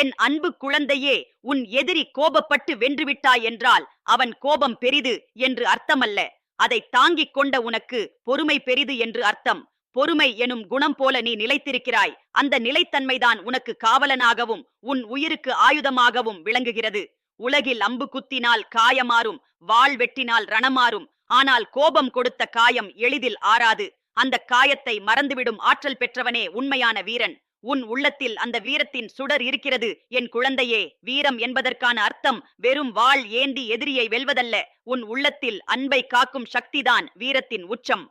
என் அன்பு குழந்தையே உன் எதிரி கோபப்பட்டு வென்றுவிட்டாய் என்றால் அவன் கோபம் பெரிது என்று அர்த்தமல்ல. அதை தாங்கிக் கொண்ட உனக்கு பொறுமை பெரிது என்று அர்த்தம். பொறுமை எனும் குணம் போல நீ நிலைத்திருக்கிறாய். அந்த நிலைத்தன்மைதான் உனக்கு காவலனாகவும் உன் உயிருக்கு ஆயுதமாகவும் விளங்குகிறது. உலகில் அம்பு குத்தினால் காயமாறும் வாள் வெட்டினால் ரணமாறும் ஆனால் கோபம் கொடுத்த காயம் எளிதில் ஆறாது. அந்த காயத்தை மறந்துவிடும் ஆற்றல் பெற்றவனே உண்மையான வீரன். உன் உள்ளத்தில் அந்த வீரத்தின் சுடர் இருக்கிறது. என் குழந்தையே வீரம் என்பதற்கான அர்த்தம் வெறும் வாள் ஏந்தி எதிரியை வெல்வதல்ல. உன் உள்ளத்தில் அன்பை காக்கும் சக்திதான் வீரத்தின் உச்சம்.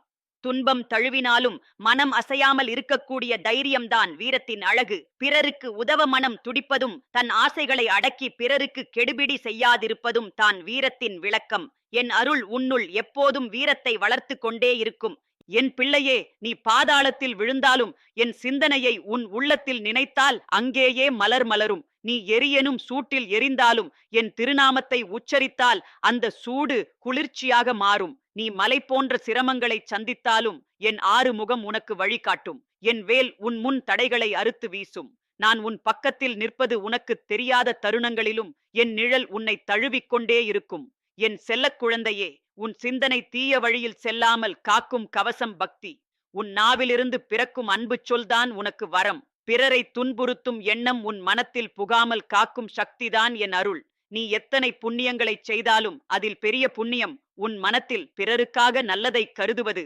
துன்பம் தழுவினாலும் மனம் அசையாமல் இருக்கக்கூடிய தைரியம்தான் வீரத்தின் அழகு. பிறருக்கு உதவ மனம் துடிப்பதும் தன் ஆசைகளை அடக்கி பிறருக்கு கெடுபிடி செய்யாதிருப்பதும் தான் வீரத்தின் விளக்கம். என் அருள் உன்னுள் எப்போதும் வீரத்தை வளர்த்து கொண்டே இருக்கும். என் பிள்ளையே நீ பாதாளத்தில் விழுந்தாலும் என் சிந்தனையை உன் உள்ளத்தில் நினைத்தால் அங்கேயே மலர் மலரும். நீ எரியனும் சூட்டில் எரிந்தாலும் என் திருநாமத்தை உச்சரித்தால் அந்த சூடு குளிர்ச்சியாக மாறும். நீ மலை போன்ற சிரமங்களை சந்தித்தாலும் என் ஆறு முகம் உனக்கு வழிகாட்டும். என் வேல் உன் முன் தடைகளை அறுத்து வீசும். நான் உன் பக்கத்தில் நிற்பது உனக்கு தெரியாத தருணங்களிலும் என் நிழல் உன்னை தழுவிக்கொண்டே இருக்கும். என் செல்லக் குழந்தையே உன் சிந்தனை தீய வழியில் செல்லாமல் காக்கும் கவசம் பக்தி. உன் நாவிலிருந்து பிறக்கும் அன்பு சொல்தான் உனக்கு வரம். பிறரை துன்புறுத்தும் எண்ணம் உன் மனத்தில் புகாமல் காக்கும் சக்திதான் என் அருள். நீ எத்தனை புண்ணியங்களைச் செய்தாலும் அதில் பெரிய புண்ணியம் உன் மனத்தில் பிறருக்காக நல்லதை கருதுவது.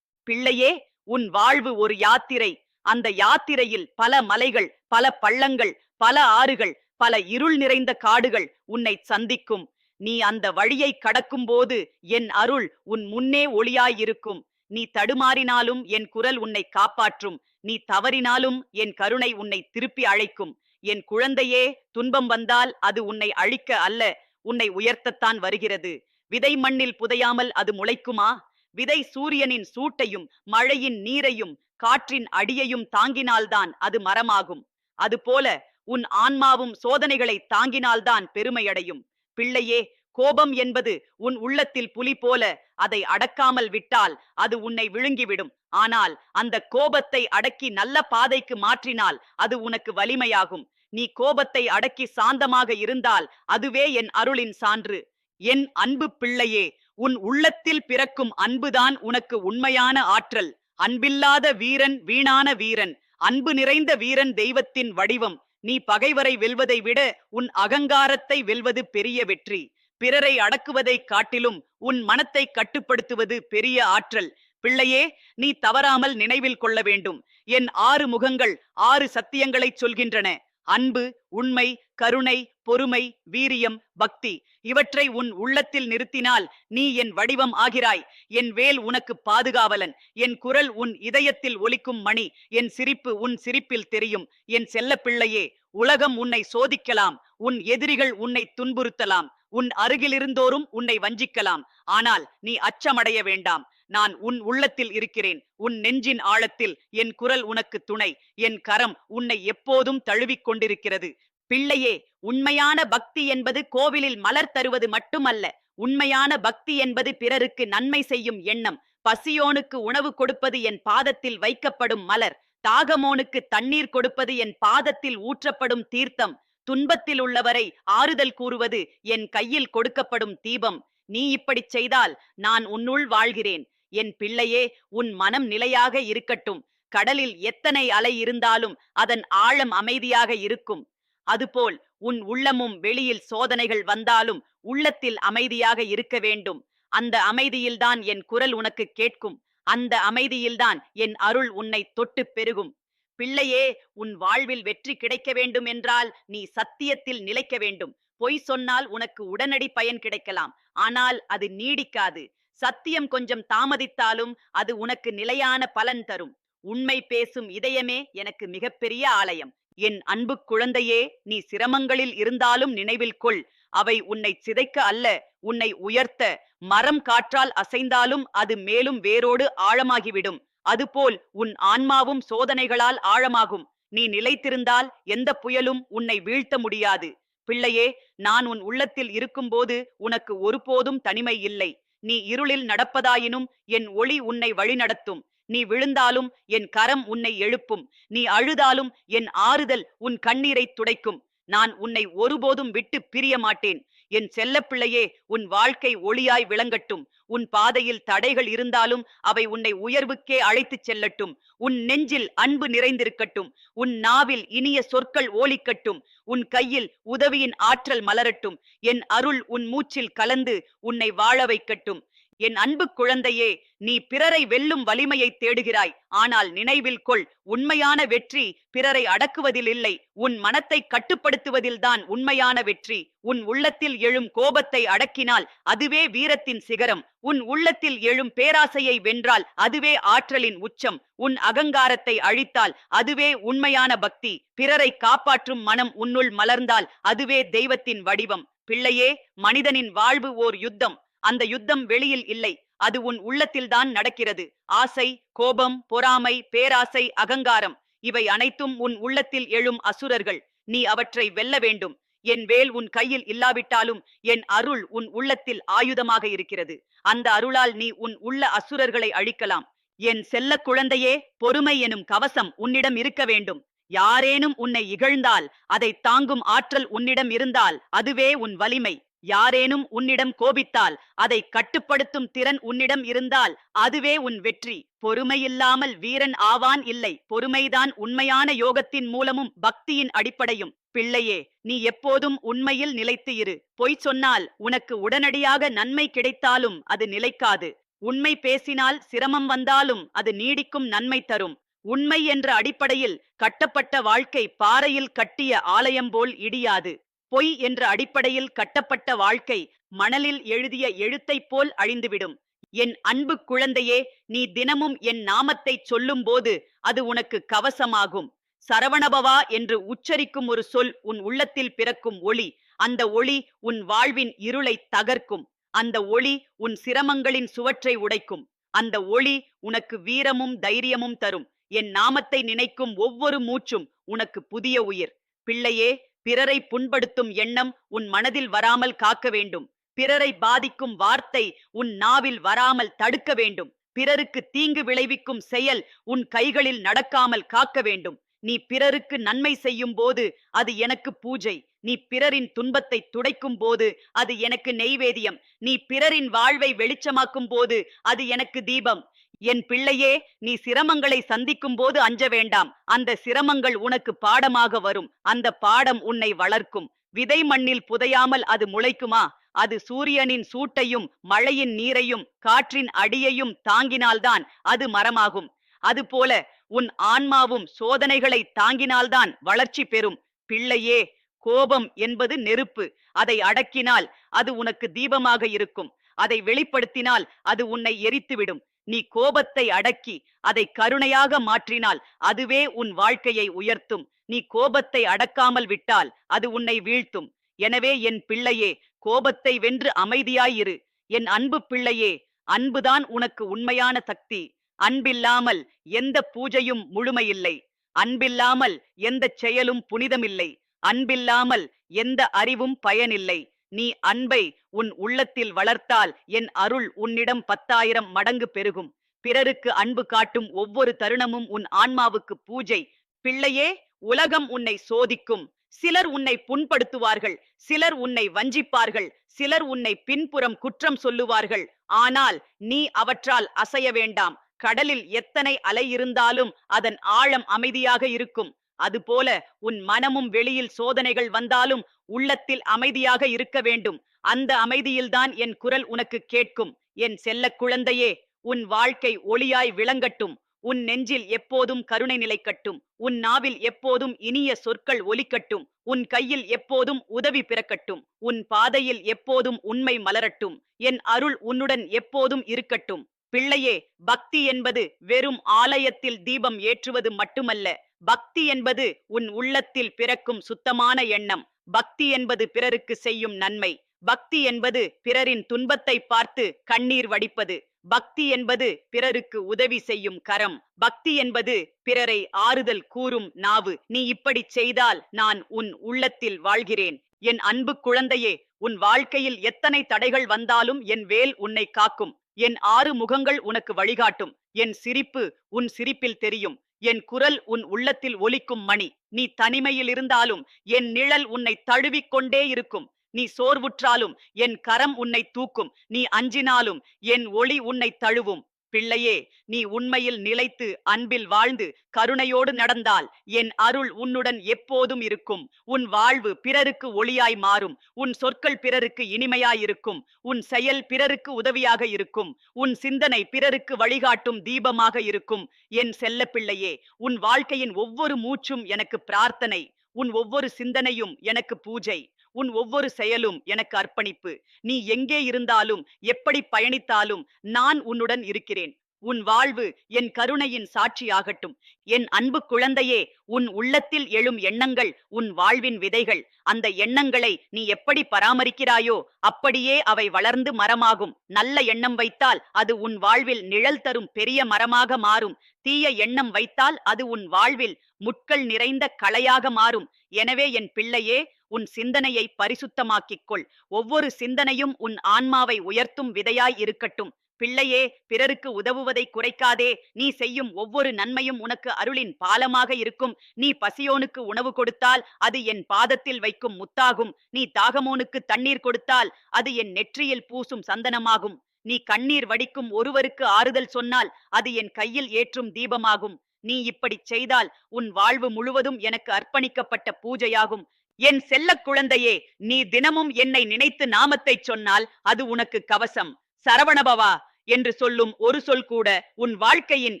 பிள்ளையே உன் வாழ்வு ஒரு யாத்திரை. அந்த யாத்திரையில் பல மலைகள் பல பள்ளங்கள் பல ஆறுகள் பல இருள் நிறைந்த காடுகள் உன்னை சந்திக்கும். நீ அந்த வழியை கடக்கும்போது என் அருள் உன் முன்னே ஒளியாயிருக்கும். நீ தடுமாறினாலும் என் குரல் உன்னை காப்பாற்றும். நீ தவறினாலும் என் கருணை உன்னை திருப்பி அழைக்கும். என் குழந்தையே துன்பம் வந்தால் அது உன்னை அழிக்க அல்ல உன்னை உயர்த்தத்தான் வருகிறது. விதை மண்ணில் புதையாமல் அது முளைக்குமா? விதை சூரியனின் சூட்டையும் மழையின் நீரையும் காற்றின் அடியையும் தாங்கினால்தான் அது மரமாகும். அதுபோல உன் ஆன்மாவும் சோதனைகளை தாங்கினால்தான் பெருமையடையும். பிள்ளையே கோபம் என்பது உன் உள்ளத்தில் புலி போல அதை அடக்காமல் விட்டால் அது உன்னை விழுங்கிவிடும். ஆனால் அந்த கோபத்தை அடக்கி நல்ல பாதைக்கு மாற்றினால் அது உனக்கு வலிமையாகும். நீ கோபத்தை அடக்கி சாந்தமாக இருந்தால் அதுவே என் அருளின் சான்று. என் அன்பு பிள்ளையே உன் உள்ளத்தில் பிறக்கும் அன்புதான் உனக்கு உண்மையான ஆற்றல். அன்பில்லாத வீரன் வீணான வீரன். அன்பு நிறைந்த வீரன் தெய்வத்தின் வடிவம். நீ பகைவரை வெல்வதை விட உன் அகங்காரத்தை வெல்வது பெரிய வெற்றி. பிறரை அடக்குவதை காட்டிலும் உன் மனத்தை கட்டுப்படுத்துவது பெரிய ஆற்றல். பிள்ளையே நீ தவறாமல் நினைவில் கொள்ள வேண்டும். என் ஆறு முகங்கள் ஆறு சத்தியங்களைச் சொல்கின்றன. அன்பு உண்மை கருணை பொறுமை வீரியம் பக்தி இவற்றை உன் உள்ளத்தில் நிறுத்தினால் நீ என் வடிவம் ஆகிறாய். என் வேல் உனக்கு பாதுகாவலன். என் குரல் உன் இதயத்தில் ஒலிக்கும் மணி. என் சிரிப்பு உன் சிரிப்பில் தெரியும். என் செல்ல பிள்ளையே உலகம் உன்னை சோதிக்கலாம். உன் எதிரிகள் உன்னை துன்புறுத்தலாம். உன் அருகிலிருந்தோரும் உன்னை வஞ்சிக்கலாம். ஆனால் நீ அச்சமடைய வேண்டாம். நான் உன் உள்ளத்தில் இருக்கிறேன். உன் நெஞ்சின் ஆழத்தில் என் குரல் உனக்கு துணை. என் கரம் உன்னை எப்போதும் தழுவிக் கொண்டிருக்கிறது. பிள்ளையே உண்மையான பக்தி என்பது கோவிலில் மலர் தருவது மட்டுமல்ல உண்மையான பக்தி என்பது பிறருக்கு நன்மை செய்யும் எண்ணம். பசியோனுக்கு உணவு கொடுப்பது என் பாதத்தில் வைக்கப்படும் மலர். தாகமோனுக்கு தண்ணீர் கொடுப்பது என் பாதத்தில் ஊற்றப்படும் தீர்த்தம். துன்பத்தில் உள்ளவரை ஆறுதல் கூறுவது என் கையில் கொடுக்கப்படும் தீபம். நீ இப்படிச் செய்தால் நான் உன்னுள் வாழ்கிறேன். என் பிள்ளையே உன் மனம் நிலையாக இருக்கட்டும். கடலில் எத்தனை அலை இருந்தாலும் அதன் ஆழம் அமைதியாக இருக்கும். அதுபோல் உன் உள்ளமும் வெளியில் சோதனைகள் வந்தாலும் உள்ளத்தில் அமைதியாக இருக்க வேண்டும். அந்த அமைதியில்தான் என் குரல் உனக்கு கேட்கும். அந்த அமைதியில்தான் என் அருள் உன்னை தொட்டு பெருகும். பிள்ளையே உன் வாழ்வில் வெற்றி கிடைக்க வேண்டும் என்றால் நீ சத்தியத்தில் நிலைக்க வேண்டும். பொய் சொன்னால் உனக்கு உடனடி பயன் கிடைக்கலாம். ஆனால் அது நீடிக்காது. சத்தியம் கொஞ்சம் தாமதித்தாலும் அது உனக்கு நிலையான பலன் தரும். உண்மை பேசும் இதயமே எனக்கு மிகப்பெரிய ஆலயம். என் அன்பு குழந்தையே நீ சிரமங்களில் இருந்தாலும் நினைவில் கொள். அவை உன்னை சிதைக்க அல்ல உன்னை உயர்த்த. மரம் காற்றால் அசைந்தாலும் அது மேலும் வேரோடு ஆழமாகிவிடும். அதுபோல் உன் ஆன்மாவும் சோதனைகளால் ஆழமாகும். நீ நிலைத்திருந்தால் எந்த புயலும் உன்னை வீழ்த்த முடியாது. பிள்ளையே நான் உன் உள்ளத்தில் இருக்கும்போது உனக்கு ஒருபோதும் தனிமை இல்லை. நீ இருளில் நடப்பதாயினும் என் ஒளி உன்னை வழிநடத்தும். நீ விழுந்தாலும் என் கரம் உன்னை எழுப்பும். நீ அழுதாலும் என் ஆறுதல் உன் கண்ணீரை துடைக்கும். நான் உன்னை ஒருபோதும் விட்டு பிரிய மாட்டேன். என் செல்லப்பிள்ளையே உன் வாழ்க்கை ஒளியாய் விளங்கட்டும். உன் பாதையில் தடைகள் இருந்தாலும் அவை உன்னை உயர்வுக்கே அழைத்துச் செல்லட்டும். உன் நெஞ்சில் அன்பு நிறைந்திருக்கட்டும். உன் நாவில் இனிய சொற்கள் ஓலிக்கட்டும் உன் கையில் உதவியின் ஆற்றல் மலரட்டும். என் அருள் உன் மூச்சில் கலந்து உன்னை வாழ வைக்கட்டும். என் அன்பு குழந்தையே நீ பிறரை வெல்லும் வலிமையை தேடுகிறாய். ஆனால் நினைவில் கொள் உண்மையான வெற்றி பிறரை அடக்குவதில் இல்லை. உன் மனத்தை கட்டுப்படுத்துவதில்தான் உண்மையான வெற்றி. உன் உள்ளத்தில் எழும் கோபத்தை அடக்கினால் அதுவே வீரத்தின் சிகரம். உன் உள்ளத்தில் எழும் பேராசையை வென்றால் அதுவே ஆற்றலின் உச்சம். உன் அகங்காரத்தை அழித்தால் அதுவே உண்மையான பக்தி. பிறரை காப்பாற்றும் மனம் உன்னுள் மலர்ந்தால் அதுவே தெய்வத்தின் வடிவம். பிள்ளையே மனிதனின் வாழ்வு ஓர் யுத்தம். அந்த யுத்தம் வெளியில் இல்லை. அது உன் உள்ளத்தில்தான் நடக்கிறது. ஆசை கோபம் பொறாமை பேராசை அகங்காரம் இவை அனைத்தும் உன் உள்ளத்தில் எழும் அசுரர்கள். நீ அவற்றை வெல்ல வேண்டும். என் வேல் உன் கையில் இல்லாவிட்டாலும் என் அருள் உன் உள்ளத்தில் ஆயுதமாக இருக்கிறது. அந்த அருளால் நீ உன் உள்ள அசுரர்களை அழிக்கலாம். என் செல்ல குழந்தையே பொறுமை எனும் கவசம் உன்னிடம் இருக்க வேண்டும். யாரேனும் உன்னை இகழ்ந்தால் அதை தாங்கும் ஆற்றல் உன்னிடம் இருந்தால் அதுவே உன் வலிமை. யாரேனும் உன்னிடம் கோபித்தால் அதை கட்டுப்படுத்தும் திறன் உன்னிடம் இருந்தால் அதுவே உன் வெற்றி. பொறுமையில்லாமல் வீரன் ஆவான் இல்லை. பொறுமைதான் உண்மையான யோகத்தின் மூலமும் பக்தியின் அடிப்படையும். பிள்ளையே நீ எப்போதும் உண்மையில் நிலைத்து இரு. பொய் சொன்னால் உனக்கு உடனடியாக நன்மை கிடைத்தாலும் அது நிலைக்காது. உண்மை பேசினால் சிரமம் வந்தாலும் அது நீடிக்கும் நன்மை தரும். உண்மை என்ற அடிப்படையில் கட்டப்பட்ட வாழ்க்கை பாறையில் கட்டிய ஆலயம் போல் இடியாது. பொய் என்ற அடிப்படையில் கட்டப்பட்ட வாழ்க்கை மணலில் எழுதிய எழுத்தைப் போல் அழிந்துவிடும். என் அன்பு குழந்தையே நீ தினமும் என் நாமத்தைச் சொல்லும்போது அது உனக்கு கவசமாகும். சரவணபவா என்று உச்சரிக்கும் ஒரு சொல் உன் உள்ளத்தில் பிறக்கும் ஒளி. அந்த ஒளி உன் வாழ்வின் இருளை தகர்க்கும். அந்த ஒளி உன் சிரமங்களின் சுவற்றை உடைக்கும். அந்த ஒளி உனக்கு வீரமும் தைரியமும் தரும். என் நாமத்தை நினைக்கும் ஒவ்வொரு மூச்சும் உனக்கு புதிய உயிர். பிள்ளையே பிறரை புண்படுத்தும் எண்ணம் உன் மனதில் வராமல் காக்க வேண்டும். பிறரை பாதிக்கும் வார்த்தை உன் நாவில் வராமல் தடுக்க வேண்டும். பிறருக்கு தீங்கு விளைவிக்கும் செயல் உன் கைகளில் நடக்காமல் காக்க வேண்டும். நீ பிறருக்கு நன்மை செய்யும் போது அது எனக்கு பூஜை. நீ பிறரின் துன்பத்தை துடைக்கும் போது அது எனக்கு நெய்வேதியம். நீ பிறரின் வாழ்வை வெளிச்சமாக்கும் போது அது எனக்கு தீபம். என் பிள்ளையே நீ சிரமங்களை சந்திக்கும் போது அஞ்ச வேண்டாம். அந்த சிரமங்கள் உனக்கு பாடமாக வரும். அந்த பாடம் உன்னை வளர்க்கும். விதை மண்ணில் புதையாமல் அது முளைக்குமா? அது சூரியனின் சூட்டையும் மழையின் நீரையும் காற்றின் அடியையும் தாங்கினால்தான் அது மரமாகும். அதுபோல உன் ஆன்மாவும் சோதனைகளை தாங்கினால்தான் வளர்ச்சி பெறும். பிள்ளையே கோபம் என்பது நெருப்பு. அதை அடக்கினால் அது உனக்கு தீபமாக இருக்கும். அதை வெளிப்படுத்தினால் அது உன்னை எரித்துவிடும். நீ கோபத்தை அடக்கி அதை கருணையாக மாற்றினால் அதுவே உன் வாழ்க்கையை உயர்த்தும். நீ கோபத்தை அடக்காமல் விட்டால் அது உன்னை வீழ்த்தும். எனவே என் பிள்ளையே கோபத்தை வென்று அமைதியாயிரு. என் அன்பு பிள்ளையே அன்புதான் உனக்கு உண்மையான சக்தி. அன்பில்லாமல் எந்த பூஜையும் முழுமையில்லை. அன்பில்லாமல் எந்த செயலும் புனிதமில்லை. அன்பில்லாமல் எந்த அறிவும் பயனில்லை. நீ அன்பை உன் உள்ளத்தில் வளர்த்தால் என் அருள் உன்னிடம் பத்தாயிரம் மடங்கு பெருகும். பிறருக்கு அன்பு காட்டும் ஒவ்வொரு தருணமும் உன் ஆன்மாவுக்கு பூஜை. பிள்ளையே உலகம் உன்னை சோதிக்கும். சிலர் உன்னை புண்படுத்துவார்கள் சிலர் உன்னை வஞ்சிப்பார்கள் சிலர் உன்னை பின்புறம் குற்றம் சொல்லுவார்கள். ஆனால் நீ அவற்றால் அசைய வேண்டாம். கடலில் எத்தனை அலை இருந்தாலும் அதன் ஆழம் அமைதியாக இருக்கும். அதுபோல உன் மனமும் வெளியில் சோதனைகள் வந்தாலும் உள்ளத்தில் அமைதியாக இருக்க வேண்டும். அந்த அமைதியில்தான் என் குரல் உனக்கு கேட்கும். என் செல்ல குழந்தையே உன் வாழ்க்கை ஒளியாய் விளங்கட்டும். உன் நெஞ்சில் எப்போதும் கருணை நிலைக்கட்டும். உன் நாவில் எப்போதும் இனிய சொற்கள் ஒலிக்கட்டும். உன் கையில் எப்போதும் உதவி பிறக்கட்டும். உன் பாதையில் எப்போதும் உண்மை மலரட்டும். என் அருள் உன்னுடன் எப்போதும் இருக்கட்டும். பிள்ளையே பக்தி என்பது வெறும் ஆலயத்தில் தீபம் ஏற்றுவது மட்டுமல்ல. பக்தி என்பது உன் உள்ளத்தில் பிறக்கும் சுத்தமான எண்ணம். பக்தி என்பது பிறருக்கு செய்யும் நன்மை. பக்தி என்பது பிறரின் துன்பத்தை பார்த்து கண்ணீர் வடிப்பது. பக்தி என்பது பிறருக்கு உதவி செய்யும் கரம். பக்தி என்பது பிறரை ஆறுதல் கூறும் நாவு. நீ இப்படி செய்தால் நான் உன் உள்ளத்தில் வாழ்கிறேன். என் அன்பு குழந்தையே உன் வாழ்க்கையில் எத்தனை தடைகள் வந்தாலும் என் வேல் உன்னை காக்கும். என் ஆறு முகங்கள் உனக்கு வழிகாட்டும். என் சிரிப்பு உன் சிரிப்பில் தெரியும். என் குரல் உன் உள்ளத்தில் ஒலிக்கும் மணி. நீ தனிமையில் இருந்தாலும் என் நிழல் உன்னை தழுவிக் கொண்டே இருக்கும். நீ சோர்வுற்றாலும் என் கரம் உன்னை தூக்கும். நீ அஞ்சினாலும் என் ஒளி உன்னை தழுவும். பிள்ளையே நீ உண்மையில் நிலைத்து அன்பில் வாழ்ந்து கருணையோடு நடந்தால் என் அருள் உன்னுடன் எப்போதும் இருக்கும். உன் வாழ்வு பிறருக்கு ஒளியாய் மாறும். உன் சொற்கள் பிறருக்கு இனிமையாய் இருக்கும். உன் செயல் பிறருக்கு உதவியாக இருக்கும். உன் சிந்தனை பிறருக்கு வழிகாட்டும் தீபமாக இருக்கும். என் செல்ல பிள்ளையே உன் வாழ்க்கையின் ஒவ்வொரு மூச்சும் எனக்கு பிரார்த்தனை. உன் ஒவ்வொரு சிந்தனையும் எனக்கு பூஜை. உன் ஒவ்வொரு செயலும் எனக்கு அர்ப்பணிப்பு. நீ எங்கே இருந்தாலும் எப்படி பயணித்தாலும் நான் உன்னுடன் இருக்கிறேன். உன் வாழ்வு என் கருணையின் சாட்சியாகட்டும். என் அன்பு குழந்தையே உன் உள்ளத்தில் எழும் எண்ணங்கள் உன் வாழ்வின் விதைகள். அந்த எண்ணங்களை நீ எப்படி பராமரிக்கிறாயோ அப்படியே அவை வளர்ந்து மரமாகும். நல்ல எண்ணம் வைத்தால் அது உன் வாழ்வில் நிழல் தரும் பெரிய மரமாக மாறும். தீய எண்ணம் வைத்தால் அது உன் வாழ்வில் முட்கள் நிறைந்த களையாக மாறும். எனவே என் பிள்ளையே உன் சிந்தனையை பரிசுத்தமாக்கிக் கொள் ஒவ்வொரு சிந்தனையும் உன் ஆன்மாவை உயர்த்தும் விதையாய் இருக்கட்டும். பிள்ளையே பிறருக்கு உதவுவதை குறைக்காதே. நீ செய்யும் ஒவ்வொரு நன்மையும் உனக்கு அருளின் பாலமாக இருக்கும். நீ பசியோனுக்கு உணவு கொடுத்தால் அது என் பாதத்தில் வைக்கும் முத்தாகும். நீ தாகமோனுக்கு தண்ணீர் கொடுத்தால் அது என் நெற்றியில் பூசும் சந்தனமாகும். நீ கண்ணீர் வடிக்கும் ஒருவருக்கு ஆறுதல் சொன்னால் அது என் கையில் ஏற்றும் தீபமாகும். நீ இப்படிச் செய்தால் உன் வாழ்வு முழுவதும் எனக்கு அர்ப்பணிக்கப்பட்ட பூஜையாகும். என் செல்லக் குழந்தையே நீ தினமும் என்னை நினைத்து நாமத்தைச் சொன்னால் அது உனக்கு கவசம். சரவணபவா என்று சொல்லும் ஒரு சொல் கூட உன் வாழ்க்கையின்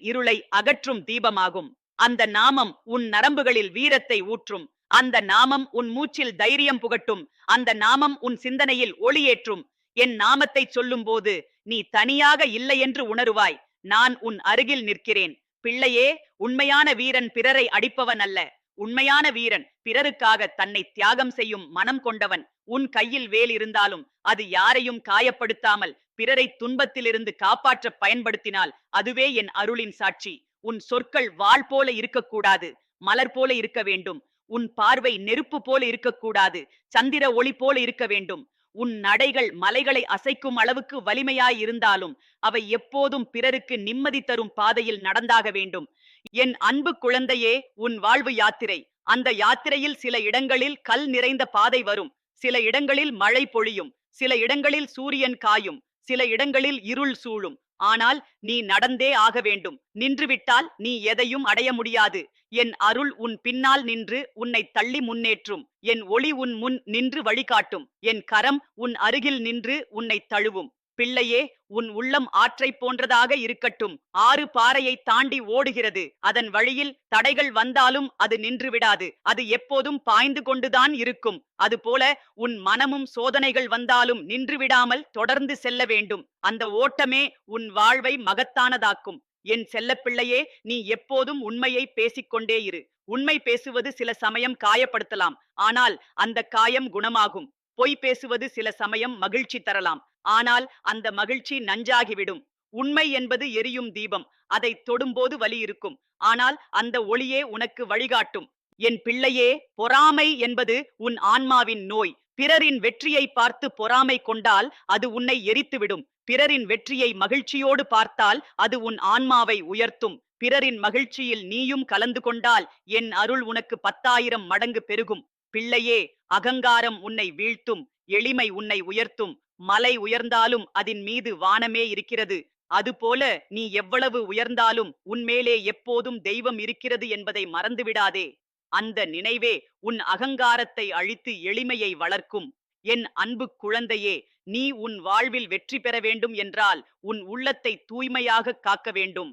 இருளை அகற்றும் தீபமாகும். அந்த நாமம் உன் நரம்புகளில் வீரத்தை ஊற்றும். அந்த நாமம் உன் மூச்சில் தைரியம் புகட்டும். அந்த நாமம் உன் சிந்தனையில் ஒளியேற்றும். என் நாமத்தை சொல்லும்போது நீ தனியாக இல்லை என்று உணருவாய். நான் உன் அருகில் நிற்கிறேன். பிள்ளையே உண்மையான வீரன் பிறரை அடிப்பவன் அல்ல உண்மையான வீரன் பிறருக்காக தன்னை தியாகம் செய்யும் மனம் கொண்டவன் உன் கையில் வேல் இருந்தாலும் அது யாரையும் காயப்படுத்தாமல் பிறரை துன்பத்திலிருந்து காப்பாற்ற பயன்படுத்தினால் அதுவே என் அருளின் சாட்சி. உன் சொற்கள் வாள் போல இருக்கக்கூடாது மலர் போல இருக்க வேண்டும். உன் பார்வை நெருப்பு போல இருக்கக்கூடாது சந்திர ஒளி போல இருக்க வேண்டும். உன் நடைகள் மலைகளை அசைக்கும் அளவுக்கு வலிமையாய் இருந்தாலும் அவை எப்போதும் பிறருக்கு நிம்மதி தரும் பாதையில் நடந்தாக வேண்டும். என் அன்பு குழந்தையே உன் வாழ்வு யாத்திரை. அந்த யாத்திரையில் சில இடங்களில் கல் நிறைந்த பாதை வரும். சில இடங்களில் மழை பொழியும். சில இடங்களில் சூரியன் காயும். சில இடங்களில் இருள் சூழும். ஆனால் நீ நடந்தே ஆக வேண்டும். நின்றுவிட்டால் நீ எதையும் அடைய முடியாது. என் அருள் உன் பின்னால் நின்று உன்னை தள்ளி முன்னேற்றும். என் ஒளி உன் முன் நின்று வழிகாட்டும். என் கரம் உன் அருகில் நின்று உன்னை தழுவும். பிள்ளையே உன் உள்ளம் ஆற்றை போன்றதாக இருக்கட்டும். ஆறு பாறையை தாண்டி ஓடுகிறது. அதன் வழியில் தடைகள் வந்தாலும் அது நின்று விடாது அது எப்போதும் பாய்ந்து கொண்டுதான் இருக்கும். அதுபோல உன் மனமும் சோதனைகள் வந்தாலும் நின்று விடாமல் தொடர்ந்து செல்ல வேண்டும். அந்த ஓட்டமே உன் வாழ்வை மகத்தானதாக்கும். என் செல்லப்பிள்ளையே நீ எப்போதும் உண்மையை பேசிக்கொண்டே இரு. உண்மை பேசுவது சில சமயம் காயப்படுத்தலாம். ஆனால் அந்த காயம் குணமாகும். பொய் பேசுவது சில சமயம் மகிழ்ச்சி தரலாம். ஆனால் அந்த மகிழ்ச்சி நஞ்சாகிவிடும். உண்மை என்பது எரியும் தீபம். அதை தொடும்போது வலி இருக்கும். ஆனால் அந்த ஒளியே உனக்கு வழிகாட்டும். என் பிள்ளையே பொறாமை என்பது உன் ஆன்மாவின் நோய். பிறரின் வெற்றியை பார்த்து பொறாமை கொண்டால் அது உன்னை எரித்துவிடும். பிறரின் வெற்றியை மகிழ்ச்சியோடு பார்த்தால் அது உன் ஆன்மாவை உயர்த்தும். பிறரின் மகிழ்ச்சியில் நீயும் கலந்து கொண்டால் என் அருள் உனக்கு பத்தாயிரம் மடங்கு பெருகும். பிள்ளையே அகங்காரம் உன்னை வீழ்த்தும். எளிமை உன்னை உயர்த்தும். மலை உயர்ந்தாலும் அதன் மீது வானமே இருக்கிறது. அதுபோல நீ எவ்வளவு உயர்ந்தாலும் உன்மேலே எப்போதும் தெய்வம் இருக்கிறது என்பதை மறந்துவிடாதே. அந்த நினைவே உன் அகங்காரத்தை அழித்து எளிமையை வளர்க்கும். என் அன்பு குழந்தையே நீ உன் வாழ்வில் வெற்றி பெற வேண்டும் என்றால் உன் உள்ளத்தை தூய்மையாக காக்க வேண்டும்.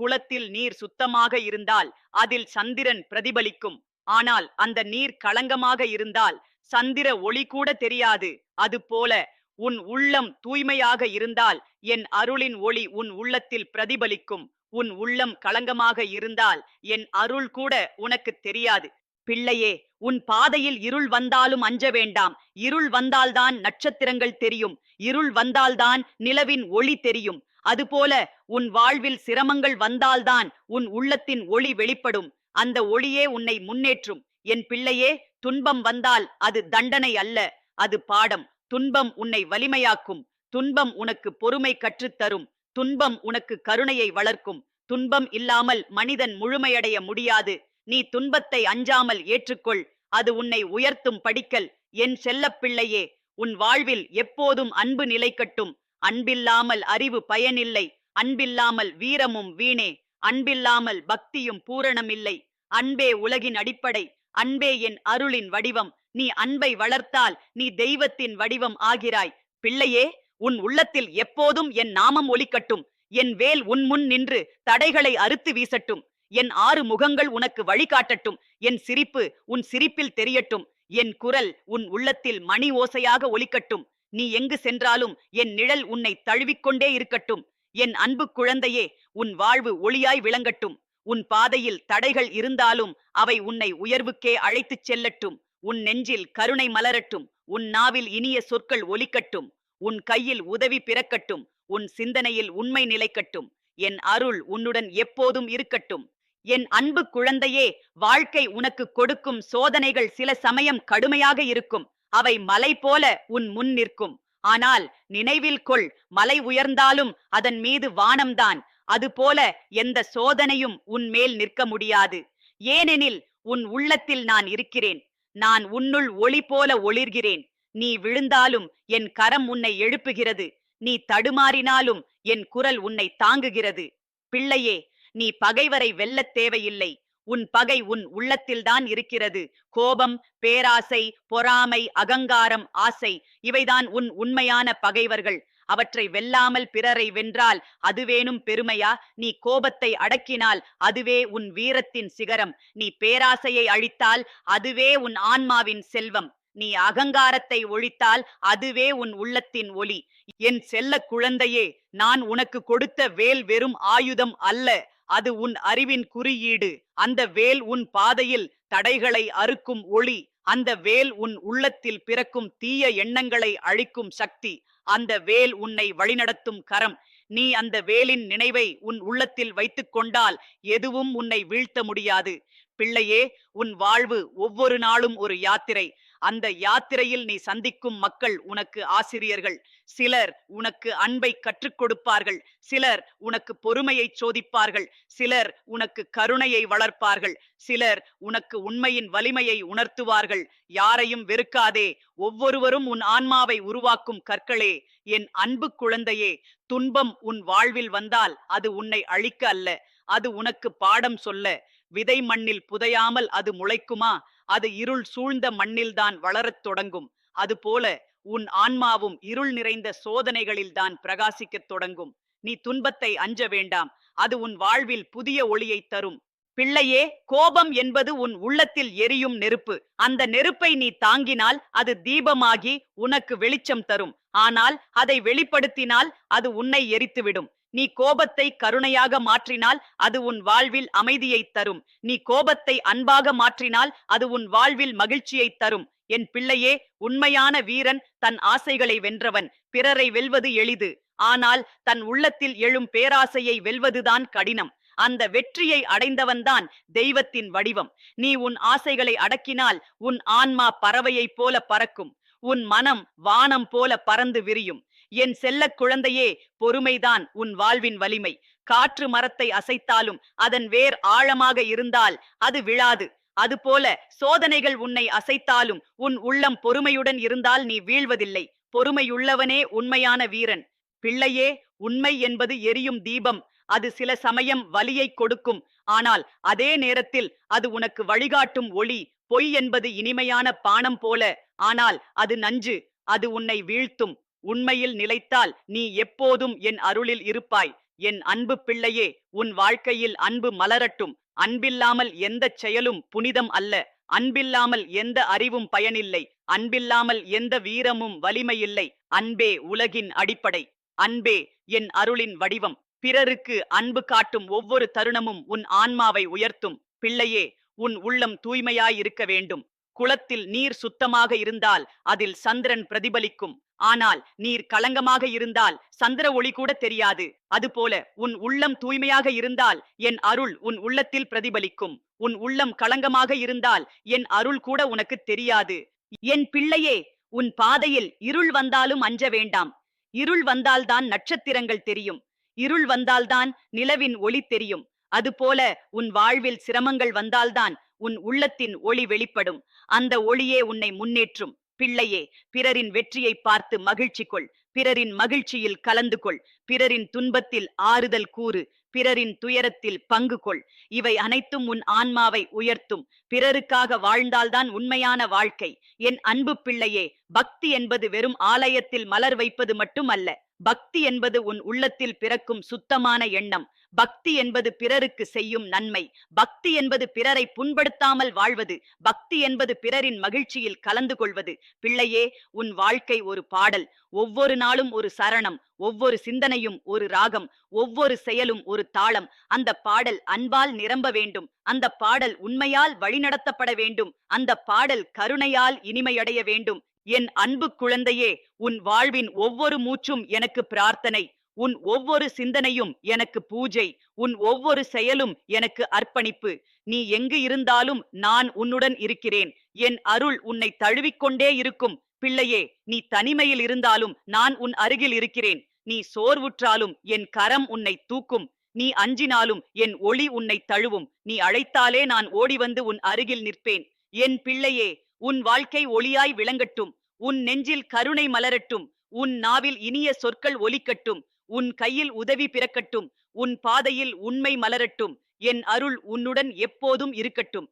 குளத்தில் நீர் சுத்தமாக இருந்தால் அதில் சந்திரன் பிரதிபலிக்கும். ஆனால் அந்த நீர் களங்கமாக இருந்தால் சந்திர ஒளி கூட தெரியாது. அதுபோல உன் உள்ளம் தூய்மையாக இருந்தால் என் அருளின் ஒளி உன் உள்ளத்தில் பிரதிபலிக்கும். உன் உள்ளம் களங்கமாக இருந்தால் என் அருள் கூட உனக்கு தெரியாது. பிள்ளையே உன் பாதையில் இருள் வந்தாலும் அஞ்ச வேண்டாம். இருள் வந்தால்தான் நட்சத்திரங்கள் தெரியும். இருள் வந்தால்தான் நிலவின் ஒளி தெரியும். அதுபோல உன் வாழ்வில் சிரமங்கள் வந்தால்தான் உன் உள்ளத்தின் ஒளி வெளிப்படும். அந்த ஒளியே உன்னை முன்னேற்றும். என் பிள்ளையே துன்பம் வந்தால் அது தண்டனை அல்ல அது பாடம். துன்பம் உன்னை வலிமையாக்கும். துன்பம் உனக்கு பொறுமை கற்றுத்தரும். துன்பம் உனக்கு கருணையை வளர்க்கும். துன்பம் இல்லாமல் மனிதன் முழுமையடைய முடியாது. நீ துன்பத்தை அஞ்சாமல் ஏற்றுக்கொள். அது உன்னை உயர்த்தும் படிக்கல். என் செல்லப்பிள்ளையே உன் வாழ்வில் எப்போதும் அன்பு நிலைக்கட்டும். அன்பில்லாமல் அறிவு பயனில்லை. அன்பில்லாமல் வீரமும் வீணே. அன்பில்லாமல் பக்தியும் பூரணமில்லை. அன்பே உலகின் அடிப்படை. அன்பே என் அருளின் வடிவம். நீ அன்பை வளர்த்தால் நீ தெய்வத்தின் வடிவம் ஆகிறாய். பிள்ளையே உன் உள்ளத்தில் எப்போதும் என் நாமம் ஒலிக்கட்டும். என் வேல் உன்முன் நின்று தடைகளை அறுத்து வீசட்டும். என் ஆறு முகங்கள் உனக்கு வழிகாட்டட்டும். என் சிரிப்பு உன் சிரிப்பில் தெரியட்டும். என் குரல் உன் உள்ளத்தில் மணி ஓசையாக ஒலிக்கட்டும். நீ எங்கு சென்றாலும் என் நிழல் உன்னை தழுவிக்கொண்டே இருக்கட்டும். என் அன்பு குழந்தையே உன் வாழ்வு ஒளியாய் விளங்கட்டும். உன் பாதையில் தடைகள் இருந்தாலும் அவை உன்னை உயர்வுக்கே அழைத்துச் செல்லட்டும். உன் நெஞ்சில் கருணை மலரட்டும் உன் நாவில் இனிய சொற்கள் ஒலிக்கட்டும் உன் கையில் உதவி பிறக்கட்டும் உன் சிந்தனையில் உண்மை நிலைக்கட்டும் என் அருள் உன்னுடன் எப்போதும் இருக்கட்டும். என் அன்பு குழந்தையே வாழ்க்கை உனக்கு கொடுக்கும் சோதனைகள் சில சமயம் கடுமையாக இருக்கும் அவை மலை போல உன் முன் நிற்கும். ஆனால் நினைவில் கொள் மலை உயர்ந்தாலும் அதன் மீது வானம்தான் அதுபோல எந்த சோதனையும் உன் மேல் நிற்க முடியாது. ஏனெனில் உன் உள்ளத்தில் நான் இருக்கிறேன். நான் உன்னுள் ஒளி போல ஒளிர்கிறேன். நீ விழுந்தாலும் என் கரம் உன்னை எழுப்புகிறது. நீ தடுமாறினாலும் என் குரல் உன்னை தாங்குகிறது. பிள்ளையே நீ பகைவரை வெல்லத் தேவையில்லை. உன் பகை உன் உள்ளத்தில்தான் இருக்கிறது. கோபம் பேராசை பொறாமை அகங்காரம் ஆசை இவைதான் உன் உண்மையான பகைவர்கள். அவற்றை வெல்லாமல் பிறரை வென்றால் அதுவேனும் பெருமையா? நீ கோபத்தை அடக்கினால் அதுவே உன் வீரத்தின் சிகரம். நீ பேராசையை அழித்தால் அதுவே உன் ஆன்மாவின் செல்வம். நீ அகங்காரத்தை ஒழித்தால் அதுவே உன் உள்ளத்தின் ஒளி. என் செல்ல குழந்தையே நான் உனக்கு கொடுத்த வேல் வெறும் ஆயுதம் அல்ல. அது உன் அறிவின் குறியீடு. அந்த வேல் உன் பாதையில் தடைகளை அறுக்கும் ஒளி. அந்த வேல் உன் உள்ளத்தில் பிறக்கும் தீய எண்ணங்களை அழிக்கும் சக்தி. அந்த வேல் உன்னை வழிநடத்தும் கரம். நீ அந்த வேலின் நினைவை உன் உள்ளத்தில் வைத்துக் கொண்டால் எதுவும் உன்னை வீழ்த்த முடியாது. பிள்ளையே உன் வாழ்வு ஒவ்வொரு நாளும் ஒரு யாத்திரை. அந்த யாத்திரையில் நீ சந்திக்கும் மக்கள் உனக்கு ஆசிரியர்கள். சிலர் உனக்கு அன்பை கற்றுக் கொடுப்பார்கள். சிலர் உனக்கு பொறுமையை சோதிப்பார்கள். சிலர் உனக்கு கருணையை வளர்ப்பார்கள். சிலர் உனக்கு உண்மையின் வலிமையை உணர்த்துவார்கள். யாரையும் வெறுக்காதே. ஒவ்வொருவரும் உன் ஆன்மாவை உருவாக்கும் கற்களே. என் அன்பு குழந்தையே துன்பம் உன் வாழ்வில் வந்தால் அது உன்னை அழிக்க அல்ல. அது உனக்கு பாடம் சொல்ல. விதை மண்ணில் புதையாமல் அது முளைக்குமா? அது இருள் சூழ்ந்த மண்ணில்தான் வளரத் தொடங்கும். அதுபோல உன் ஆன்மாவும் இருள் நிறைந்த சோதனைகளில்தான் பிரகாசிக்கத் தொடங்கும். நீ துன்பத்தை அஞ்ச வேண்டாம். அது உன் வாழ்வில் புதிய ஒளியை தரும். பிள்ளையே கோபம் என்பது உன் உள்ளத்தில் எரியும் நெருப்பு. அந்த நெருப்பை நீ தாங்கினால் அது தீபமாகி உனக்கு வெளிச்சம் தரும். ஆனால் அதை வெளிப்படுத்தினால் அது உன்னை எரித்துவிடும். நீ கோபத்தை கருணையாக மாற்றினால் அது உன் வாழ்வில் அமைதியை தரும். நீ கோபத்தை அன்பாக மாற்றினால் அது உன் வாழ்வில் மகிழ்ச்சியை தரும். என் பிள்ளையே உண்மையான வீரன் தன் ஆசைகளை வென்றவன். பிறரை வெல்வது எளிது. ஆனால் தன் உள்ளத்தில் எழும் பேராசையை வெல்வதுதான் கடினம். அந்த வெற்றியை அடைந்தவன்தான் தெய்வத்தின் வடிவம். நீ உன் ஆசைகளை அடக்கினால் உன் ஆன்மா பறவையைப் போல பறக்கும். உன் மனம் வானம் போல பறந்து விரியும். என் செல்லக் குழந்தையே பொறுமைதான் உன் வாழ்வின் வலிமை. காற்று மரத்தை அசைத்தாலும் அதன் வேர் ஆழமாக இருந்தால் அது விழாது. அதுபோல சோதனைகள் உன்னை அசைத்தாலும் உன் உள்ளம் பொறுமையுடன் இருந்தால் நீ வீழ்வதில்லை. பொறுமையுள்ளவனே உண்மையான வீரன். பிள்ளையே உண்மை என்பது எரியும் தீபம். அது சில சமயம் வலியை கொடுக்கும். ஆனால் அதே நேரத்தில் அது உனக்கு வழிகாட்டும் ஒளி. பொய் என்பது இனிமையான பானம் போல. ஆனால் அது நஞ்சு. அது உன்னை வீழ்த்தும். உண்மையில் நிலைத்தால் நீ எப்போதும் என் அருளில் இருப்பாய். என் அன்பு பிள்ளையே உன் வாழ்க்கையில் அன்பு மலரட்டும். அன்பில்லாமல் எந்த செயலும் புனிதம் அல்ல. அன்பில்லாமல் எந்த அறிவும் பயனில்லை. அன்பில்லாமல் எந்த வீரமும் வலிமையில்லை. அன்பே உலகின் அடிப்படை. அன்பே என் அருளின் வடிவம். பிறருக்கு அன்பு காட்டும் ஒவ்வொரு தருணமும் உன் ஆன்மாவை உயர்த்தும். பிள்ளையே உன் உள்ளம் தூய்மையாயிருக்க வேண்டும். குளத்தில் நீர் சுத்தமாக இருந்தால் அதில் சந்திரன் பிரதிபலிக்கும். ஆனால் நீர் களங்கமாக இருந்தால் சந்திர ஒளி கூட தெரியாது. அதுபோல உன் உள்ளம் தூய்மையாக இருந்தால் என் அருள் உன் உள்ளத்தில் பிரதிபலிக்கும். உன் உள்ளம் களங்கமாக இருந்தால் என் அருள் கூட உனக்கு தெரியாது. என் பிள்ளையே உன் பாதையில் இருள் வந்தாலும் அஞ்ச வேண்டாம். இருள் வந்தால்தான் நட்சத்திரங்கள் தெரியும். இருள் வந்தால்தான் நிலவின் ஒளி தெரியும். அதுபோல உன் வாழ்வில் சிரமங்கள் வந்தால்தான் உன் உள்ளத்தின் ஒளி வெளிப்படும். அந்த ஒளியே உன்னை முன்னேற்றும். பிள்ளையே பிறரின் வெற்றியை பார்த்து மகிழ்ச்சி கொள் பிறரின் மகிழ்ச்சியில் கலந்து கொள் பிறரின் துன்பத்தில் ஆறுதல் கூறு. பிறரின் துயரத்தில் பங்கு கொள் இவை அனைத்தும் உன் ஆன்மாவை உயர்த்தும். பிறருக்காக வாழ்ந்தால்தான் உண்மையான வாழ்க்கை. என் அன்பு பிள்ளையே பக்தி என்பது வெறும் ஆலயத்தில் மலர் வைப்பது மட்டுமல்ல. பக்தி என்பது உன் உள்ளத்தில் பிறக்கும் சுத்தமான எண்ணம். பக்தி என்பது பிறருக்கு செய்யும் நன்மை. பக்தி என்பது பிறரை புண்படுத்தாமல் வாழ்வது. பக்தி என்பது பிறரின் மகிழ்ச்சியில் கலந்து கொள்வது. பிள்ளையே உன் வாழ்க்கை ஒரு பாடல். ஒவ்வொரு நாளும் ஒரு சரணம். ஒவ்வொரு சிந்தனையும் ஒரு ராகம். ஒவ்வொரு செயலும் ஒரு தாளம். அந்த பாடல் அன்பால் நிரம்ப வேண்டும். அந்த பாடல் உண்மையால் வழிநடத்தப்பட வேண்டும். அந்த பாடல் கருணையால் இனிமையடைய வேண்டும். என் அன்பு குழந்தையே உன் வாழ்வின் ஒவ்வொரு மூச்சும் எனக்கு பிரார்த்தனை. உன் ஒவ்வொரு சிந்தனையும் எனக்கு பூஜை உன் ஒவ்வொரு செயலும் எனக்கு அர்ப்பணிப்பு. நீ எங்கு இருந்தாலும் நான் உன்னுடன் இருக்கிறேன். என் அருள் உன்னை தழுவிக்கொண்டே இருக்கும். பிள்ளையே நீ தனிமையில் இருந்தாலும் நான் உன் அருகில் இருக்கிறேன். நீ சோர்வுற்றாலும் என் கரம் உன்னை தூக்கும். நீ அஞ்சினாலும் என் ஒளி உன்னை தழுவும். நீ அழைத்தாலே நான் ஓடி வந்து உன் அருகில் நிற்பேன். என் பிள்ளையே உன் வாழ்க்கை ஒளியாய் விளங்கட்டும். உன் நெஞ்சில் கருணை மலரட்டும். உன் நாவில் இனிய சொற்கள் ஒலிக்கட்டும். உன் கையில் உதவி பிறக்கட்டும் உன் பாதையில் உண்மை மலரட்டும் என் அருள் உன்னுடன் எப்போதும் இருக்கட்டும்.